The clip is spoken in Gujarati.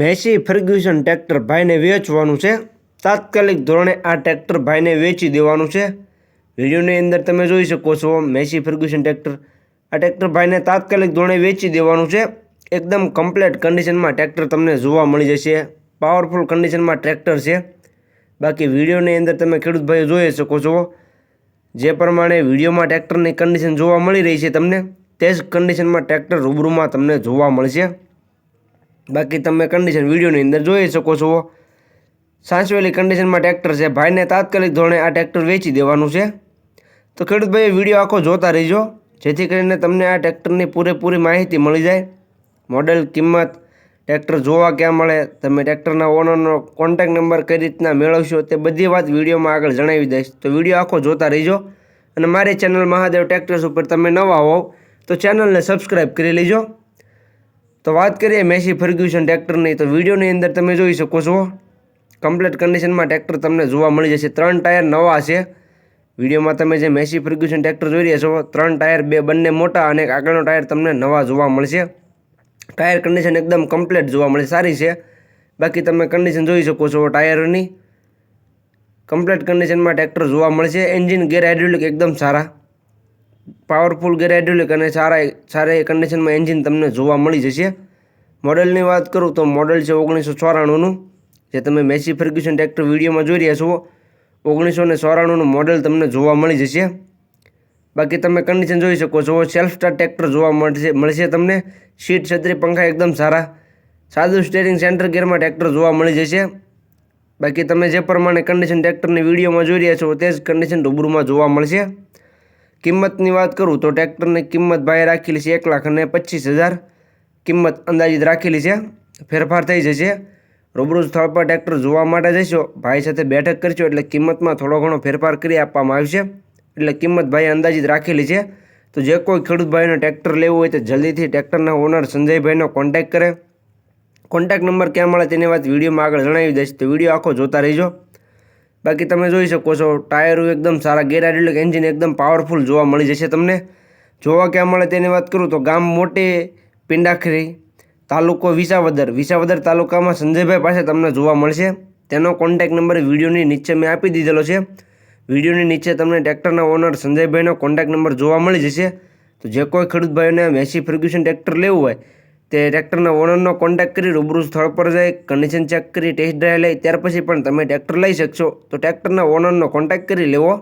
મેસી ફર્ગ્યુસન ટ્રેક્ટર ભાઈને વેચવાનું છે. તાત્કાલિક ધોરણે આ ટ્રેક્ટર ભાઈને વેચી દેવાનું છે. વિડીયોની અંદર તમે જોઈ શકો છો, મેસી ફર્ગ્યુસન ટ્રેક્ટર. આ ટ્રેક્ટર ભાઈને તાત્કાલિક ધોરણે વેચી દેવાનું છે. એકદમ કમ્પ્લેટ કન્ડિશનમાં ટ્રેક્ટર તમને જોવા મળી જશે. પાવરફુલ કન્ડિશનમાં ટ્રેક્ટર છે. બાકી વિડીયોની અંદર તમે ખેડૂત ભાઈઓ જોઈ શકો છો. જે પ્રમાણે વિડીયોમાં ટ્રેક્ટરની કન્ડિશન જોવા મળી રહી છે તમને, તે જ કન્ડિશનમાં ટ્રેક્ટર રૂબરૂમાં તમને જોવા મળશે. બાકી તમે કન્ડિશન વિડીયોની અંદર જોઈ શકો છો. સાચવેલી કન્ડિશનમાં ટ્રેક્ટર છે. ભાઈને તાત્કાલિક ધોરણે આ ટ્રેક્ટર વેચી દેવાનું છે. તો ખેડૂત ભાઈ વીડિયો આખો જોતા રહેજો. જેથી કરીને તમને આ ટ્રેક્ટરની પૂરેપૂરી માહિતી મળી જાય. મોડેલ કિંમત ટ્રેક્ટર જોવા ક્યાં મળે, તમે ટ્રેક્ટરના ઓનરનો કોન્ટેક નંબર કઈ રીતના મેળવશો તે બધી વાત વિડીયોમાં આગળ જણાવી દઈશ. તો વીડિયો આખો જોતા રહીજો. અને મારી ચેનલ મહાદેવ ટ્રેક્ટર્સ ઉપર તમે નવા હોવ, તો ચેનલને સબસ્ક્રાઈબ કરી લેજો. તો વાત કરીએ મેસી ફર્ગ્યુસન ટ્રેક્ટરની. તો વિડીયોની અંદર તમે જોઈ શકો છો, કમ્પ્લીટ કન્ડિશનમાં ટ્રેક્ટર તમને જોવા મળી જશે. ત્રણ ટાયર નવા છે. વિડીયોમાં તમે જે મેસી ફર્ગ્યુસન ટ્રેક્ટર જોઈ રહ્યા છો, ત્રણ ટાયર, બે બંને મોટા અને આગળનો ટાયર તમને નવા જોવા મળશે. ટાયર કન્ડિશન એકદમ કમ્પ્લીટ જોવા મળે, સારી છે. બાકી તમે કન્ડિશન જોઈ શકો છો ટાયરની. કમ્પ્લીટ કન્ડિશનમાં ટ્રેક્ટર જોવા મળશે. એન્જિન ગેર હાઇડ્રોલિક એકદમ સારા. પાવરફુલ ગેર હાઇડ્રોલિક અને સારા સારા કન્ડિશનમાં એન્જિન તમને જોવા મળી જશે. મોડેલની વાત કરું તો મોડલ છે ઓગણીસો ચોરાણુંનું, જે તમે મેસી ફર્ગ્યુસન ટ્રેક્ટર વિડીયોમાં જોઈ રહ્યા છો. ઓગણીસો ને ચોરાણુંનું મોડલ તમને જોવા મળી જશે. બાકી તમે કન્ડિશન જોઈ શકો છો. સેલ્ફ સ્ટાર્ટ ટ્રેક્ટર જોવા મળશે મળશે તમને. સીટ, છત્રી, પંખા એકદમ સારા. સાદું સ્ટેરિંગ સેન્ટર ગેરમાં ટ્રેક્ટર જોવા મળી જશે. બાકી તમે જે પ્રમાણે કન્ડિશન ટ્રેક્ટરની વિડીયોમાં જોઈ રહ્યા છો, તે જ કન્ડિશન રૂબરૂમાં જોવા મળશે. કિંમતની વાત કરું તો ટ્રેક્ટરની કિંમત ભાઈ રાખેલી છે એક લાખ અને પચીસ હજાર. કિંમત અંદાજિત રાખેલી છે. ફેરફાર થઈ જશે. રૂબરૂ સ્થળ પર ટ્રેક્ટર જોવા માટે જશો. ભાઈ સાથે બેઠક કરશો એટલે કિંમતમાં થોડો ઘણો ફેરફાર કરી આપવામાં આવશે. એટલે કિંમત ભાઈ અંદાજિત રાખેલી છે. તો જે કોઈ ખેડૂત ભાઈનો ટ્રેક્ટર લેવું હોય તો જલ્દીથી ટ્રેક્ટરના ઓનર સંજયભાઈનો કોન્ટેક્ટ કરે. કોન્ટેક્ટ નંબર ક્યાં મળે તેની વાત વિડીયોમાં આગળ જણાવી દઈશ. તો વીડિયો આખો જોતા રહીજો. બાકી તમે જોઈ શકો છો, ટાયરો એકદમ સારા ગેરહાઇડ્રોલિક એન્જિન એકદમ પાવરફુલ જોવા મળી જશે તમને. જોવા ક્યાં મળે તેની વાત કરું તો ગામ મોટે પિંડાખરી તાલુકો વિસાવદર. વિસાવદર તાલુકામાં સંજયભાઈ પાસે તમને જોવા મળશે. તેનો કોન્ટેક નંબર વિડીયોની નીચે મેં આપી દીધેલો છે. વિડીયોની નીચે તમને ટ્રેક્ટરના ઓનર સંજયભાઈનો કોન્ટેક્ટ નંબર જોવા મળી જશે. તો જે કોઈ ખેડૂત ભાઈઓને મેસી ફર્ગ્યુશન ટ્રેક્ટર લેવું હોય તે ટ્રેક્ટરના ઓનરનો કોન્ટેક્ટ કરી રૂબરૂ સ્થળ પર જાય કન્ડિશન ચેક કરી ટેસ્ટ ડ્રાઈવ લઈ ત્યાર પછી પણ તમે ટ્રેક્ટર લઈ શકશો. તો ટ્રેક્ટરના ઓનરનો કોન્ટેક્ટ કરી લેવો.